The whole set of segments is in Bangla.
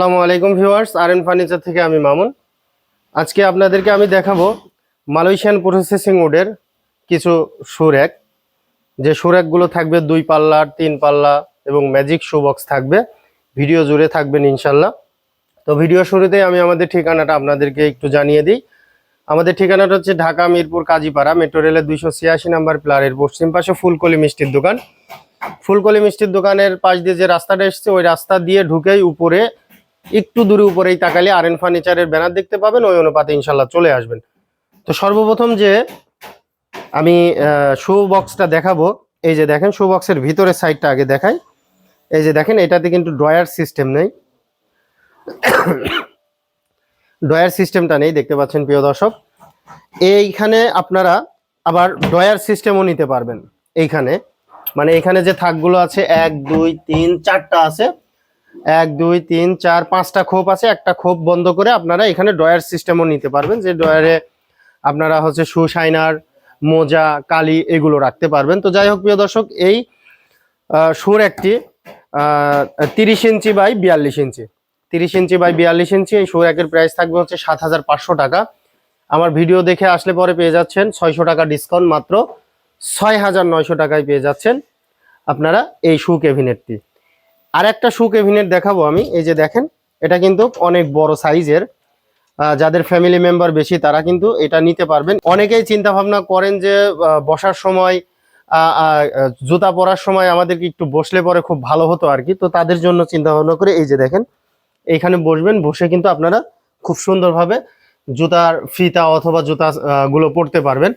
আসসালামু আলাইকুম ভিউয়ার্স আর এন ফার্নিচার থেকে আমি মামুন। আজকে আপনাদেরকে আমি দেখাবো মালয়েশিয়ান প্রসেসিং উডের কিছু সুরেক যে সুরেকগুলো থাকবে দুই পাল্লার তিন পাল্লা এবং ম্যাজিক শু বক্স থাকবে। ভিডিও জুড়ে থাকবেন ইনশাল্লাহ তো ভিডিও শুরুতেই আমি আমাদের ঠিকানাটা আপনাদেরকে একটু জানিয়ে দিই। আমাদের ঠিকানাটা হচ্ছে ঢাকা মিরপুর কাজীপাড়া মেট্রো রেলের দুইশো ছিয়াশি নাম্বার প্লারের পশ্চিম পাশে ফুলকলি মিষ্টির দোকান। ফুলকলি মিষ্টির দোকানের পাশ দিয়ে যে রাস্তাটা এসছে, ওই রাস্তা দিয়ে ঢুকেই উপরে একটু দূরে উপরেই তাকালে আর এন ফার্নিচারের ব্যানার দেখতে পাবেন, ওই অনুপাতে ইনশাল্লাহ চলে আসবেন। তো সর্বপ্রথম যে আমি শো বক্সটা দেখাবো, এই যে দেখেন শো বক্সের ভিতরের সাইডটা আগে দেখাই। এই যে দেখেন, এটাতে কিন্তু ড্রয়ার সিস্টেম নেই। ড্রয়ার সিস্টেমটা নেই, দেখতে পাচ্ছেন প্রিয় দর্শক। এইখানে আপনারা আবার ড্রয়ার সিস্টেমও নিতে পারবেন, এইখানে। মানে এখানে যে থাকগুলো আছে, এক, দুই, তিন, চারটা আছে এক, দুই, তিন, চার, পাঁচটা খোপ আছে। একটা খোপ বন্ধ করে আপনারা এখানে ড্রয়ার সিস্টেমও নিতে পারবেন। যে ড্রয়ারে আপনারা হচ্ছে শু, শাইনার, মোজা, কালি এগুলো রাখতে পারবেন। তো যাই হোক, প্রিয় দর্শক, এই সুর একটি তিরিশ ইঞ্চি বাই বিয়াল্লিশ ইঞ্চি। তিরিশ ইঞ্চি বাই বিয়াল্লিশ ইঞ্চি, এই সুর একের প্রাইস থাকবে হচ্ছে সাত হাজার পাঁচশো টাকা। আমার ভিডিও দেখে আসলে পরে পেয়ে যাচ্ছেন ছয়শো টাকা ডিসকাউন্ট মাত্র ছয় হাজার নয়শো টাকায় পেয়ে যাচ্ছেন আপনারা এই শু কেভিনেটটি আর একটা শু কেভিনেট দেখাবো আমি। এই যে দেখেন, এটা কিন্তু অনেক বড় সাইজের যাদের ফ্যামিলি মেম্বার বেশি, তারা কিন্তু এটা নিতে পারবেন। অনেকেই চিন্তা ভাবনা করেন যে বসার সময় জুতা পরার সময় আমাদেরকে একটু বসলে পরে খুব ভালো হতো আর কি। তো তাদের জন্য চিন্তা ভাবনা করে, এই যে দেখেন, এইখানে বসবেন, বসে কিন্তু আপনারা খুব সুন্দরভাবে জুতার ফিতা অথবা জুতা গুলো পরতে পারবেন।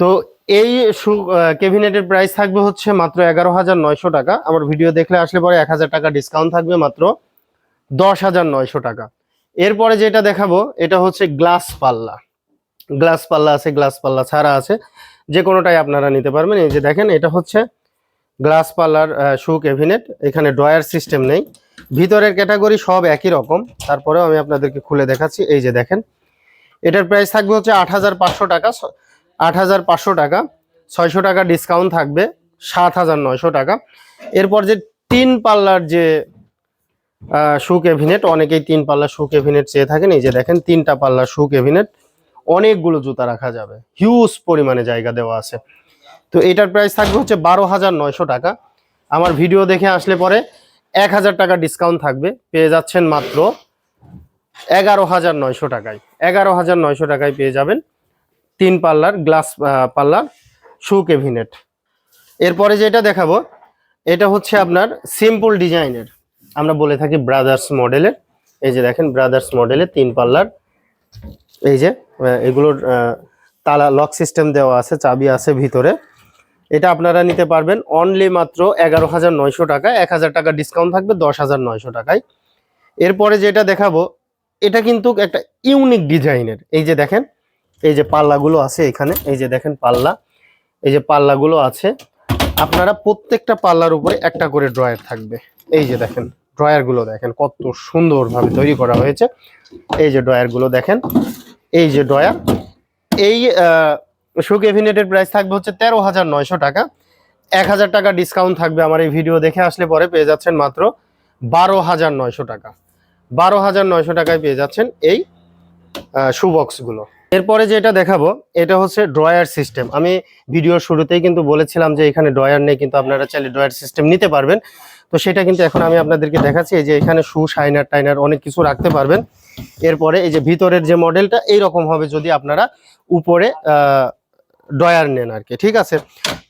তো এই কেভিনেটের প্রাইস থাকবে হচ্ছে মাত্র এগারো হাজার নয়শো টাকা। আমার ভিডিও দেখলে আসলে পরে এক হাজার টাকা ডিসকাউন্ট থাকবে মাত্র দশ হাজার নয়শো টাকা। এরপরে যেটা দেখাবো, এটা হচ্ছে গ্লাস পাল্লা। গ্লাস পাল্লা আছে গ্লাস পাল্লা ছাড়া আছে। যে কোনোটাই আপনারা নিতে পারবেন। এই যে দেখেন, এটা হচ্ছে গ্লাস পাল্লার শু ক্যাবিনেট এখানে ড্রয়ার সিস্টেম নেই। ভিতরের ক্যাটাগরি সব একই রকম। তারপরেও আমি আপনাদেরকে খুলে দেখাচ্ছি। এই যে দেখেন, এটার প্রাইস থাকবে হচ্ছে আট হাজার পাঁচশো টাকা। আট হাজার পাঁচশো টাকা, ছয়শো টাকা ডিসকাউন্ট থাকবে, সাত হাজার নয়শো টাকা। এরপর যে তিন পাল্লার যে শু ক্যাবিনেট অনেকেই তিন পাল্লা শু ক্যাবিনেট চেয়ে থাকেন, এই যে দেখেন তিনটা পাল্লা শু ক্যাবিনেট অনেকগুলো জুতা রাখা যাবে। হিউজ পরিমাণে জায়গা দেওয়া আছে। তো এটার প্রাইস থাকবে হচ্ছে বারো হাজার নয়শো টাকা। আমার ভিডিও দেখে আসলে পরে এক হাজার টাকা ডিসকাউন্ট থাকবে, পেয়ে যাচ্ছেন মাত্র এগারো হাজার নয়শো টাকায়। এগারো হাজার নয়শো টাকায় পেয়ে যাবেন। তিন পাল্লার গ্লাস পাল্লার শু কেভিনেট এরপরে যেটা দেখাবো, এটা হচ্ছে আপনার সিম্পল ডিজাইনের। আমরা বলে থাকি ব্রাদার্স মডেলের। এই যে দেখেন, ব্রাদার্স মডেলের তিন পাল্লার। এই যে এগুলোর তালা, লক সিস্টেম দেওয়া আছে, চাবি আছে ভিতরে। এটা আপনারা নিতে পারবেন অনলি মাত্র এগারো হাজার নয়শো টাকা। এক হাজার টাকা ডিসকাউন্ট থাকবে, দশ হাজার নয়শো টাকায়। এরপরে যেটা দেখাবো, এটা কিন্তু একটা ইউনিক ডিজাইনের এই যে দেখেন এই যে পাল্লাগুলো আছে এখানে, এই যে দেখেন পাল্লা, এই যে পাল্লাগুলো আছে। আপনারা প্রত্যেকটা পাল্লার উপরে একটা করে ড্রয়ার থাকবে। এই যে দেখেন, ড্রয়ারগুলো দেখেন, কত সুন্দরভাবে তৈরি করা হয়েছে। এই যে ড্রয়ারগুলো দেখেন, এই যে ড্রয়ার, এই শু ক্যাবিনেটের প্রাইস থাকবে হচ্ছে তেরো হাজার নয়শো টাকা। এক হাজার টাকা ডিসকাউন্ট থাকবে আমার এই ভিডিও দেখে আসলে পরে পেয়ে যাচ্ছেন মাত্র বারো হাজার নয়শো টাকা। বারো হাজার নয়শো টাকায় পেয়ে যাচ্ছেন এই শু বক্সগুলো এরপরে যেটা দেখাবো, এটা হচ্ছে ড্রয়ার সিস্টেম। আমি ভিডিওর শুরুতেই কিন্তু বলেছিলাম যে এখানে ড্রয়ার নেই, কিন্তু আপনারা চাইলে ড্রয়ার সিস্টেম নিতে পারবেন। তো সেটা কিন্তু এখন আমি আপনাদেরকে দেখাচ্ছি, এই যে এখানে শু, শাইনার, টাইনার অনেক কিছু রাখতে পারবেন। এরপরে এই যে ভিতরের যে মডেলটা, এইরকম হবে যদি আপনারা উপরে ড্রয়ার নেন আর কি ঠিক আছে?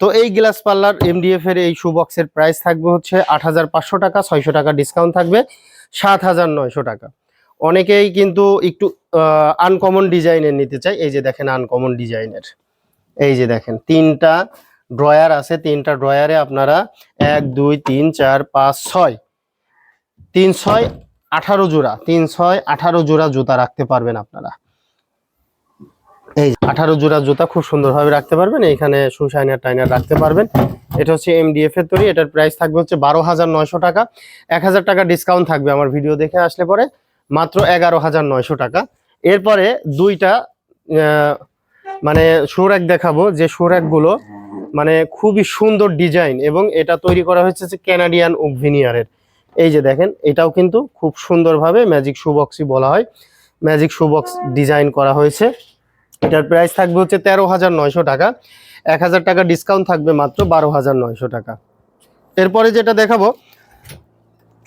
তো এই গ্লাস পাল্লার এমডিএফ এর এই শু বক্সের প্রাইস থাকবে হচ্ছে আট হাজার পাঁচশো টাকা, ছয়শো টাকা ডিসকাউন্ট থাকবে, সাত হাজার নয়শো টাকা। অনেকেই কিন্তু একটু আনকমন ডিজাইনের নিতে চাই এই যে দেখেন আনকমন ডিজাইনের এই যে দেখেন, তিনটা ড্রয়ার আছে, তিনটা ড্রয়ারে আপনারা এক, দুই, তিন, চার, পাঁচ, ছয়। তিন, ছয়, আঠারো জোড়া। তিন, ছয়, আঠারো জোড়া জুতা রাখতে পারবেন আপনারা। এই আঠারো জোড়া জুতা খুব সুন্দরভাবে রাখতে পারবেন। এইখানে সুশাইনার টাইনার রাখতে পারবেন। এটা হচ্ছে এমডিএফ এর তৈরি। এটার প্রাইস থাকবে হচ্ছে বারো হাজার নয়শো টাকা। এক হাজার টাকা ডিসকাউন্ট থাকবে আমার ভিডিও দেখে আসলে পরে। মাত্র এগারো হাজার নয়শো টাকা। এরপরে দুইটা মানে সুরাক দেখাবো। যে সুরাকগুলো মানে খুবই সুন্দর ডিজাইন এবং এটা তৈরি করা হয়েছে যে ক্যানাডিয়ান উকভিনিয়ারের এই যে দেখেন, এটাও কিন্তু খুব সুন্দরভাবে ম্যাজিক শু বক্সই বলা হয়। ম্যাজিক শু বক্স ডিজাইন করা হয়েছে। এটার প্রাইস থাকবে হচ্ছে তেরো হাজার নয়শো টাকা। এক হাজার টাকা ডিসকাউন্ট থাকবে মাত্র বারো হাজার নয়শো টাকা। এরপরে যেটা দেখাবো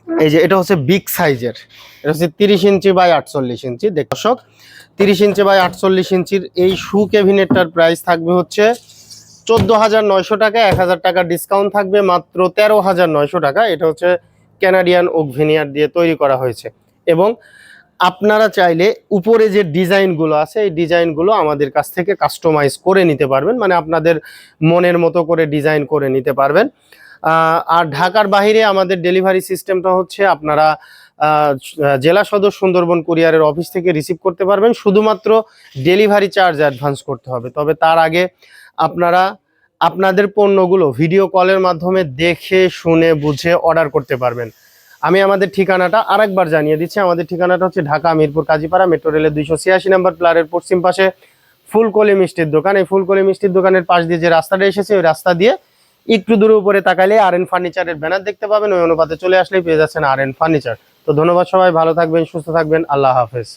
এই যে এটা হচ্ছে বিগ সাইজের এটা হচ্ছে তিরিশ ইঞ্চি বাই আটচল্লিশ ইঞ্চি দর্শক। তিরিশ ইঞ্চি বাই আটচল্লিশ ইঞ্চির এই শু ক্যাবিনেটটার প্রাইস থাকবে হচ্ছে চোদ্দ হাজার নয়শো টাকা, এক হাজার টাকা ডিসকাউন্ট থাকবে মাত্র তেরো হাজার নয়শো টাকা। এটা হচ্ছে ক্যানাডিয়ান ওক ভিনিয়ার দিয়ে তৈরি করা হয়েছে। এবং আপনারা চাইলে উপরে যে ডিজাইনগুলো আছে, এই ডিজাইনগুলো আমাদের কাছ থেকে কাস্টমাইজ করে নিতে পারবেন। মানে আপনাদের মনের মতো করে ডিজাইন করে নিতে পারবেন। আর ঢাকার বাইরে আমাদের ডেলিভারি সিস্টেমটা হচ্ছে আপনারা জেলা সদর সুন্দরবন কুরিয়ারের অফিস থেকে রিসিভ করতে পারবেন। শুধুমাত্র ডেলিভারি চার্জ অ্যাডভান্স করতে হবে। তবে তার আগে আপনারা আপনাদের পণ্যগুলো ভিডিও কলের মাধ্যমে দেখে, শুনে, বুঝে অর্ডার করতে পারবেন। আমি আমাদের ঠিকানাটা আরেকবার জানিয়ে দিচ্ছি। আমাদের ঠিকানাটা হচ্ছে ঢাকা মিরপুর কাজীপাড়া মেট্রো রেলের দুইশো ছিয়াশি নম্বর প্লারের পশ্চিম পাশে ফুলকলি মিষ্টির দোকান। এই ফুলকলি মিষ্টির দোকানের পাশ দিয়ে যে রাস্তাটা এসেছে, ওই রাস্তা দিয়ে একটু দূরে উপরে তাকালে আর এন ফার্নিচারের ব্যানার দেখতে পাবেন, ওই অনুপাতে চলে আসলেই পেয়ে যাচ্ছেন আর এন ফার্নিচার তো ধন্যবাদ সবাই, ভালো থাকবেন, সুস্থ থাকবেন, আল্লাহ হাফেজ।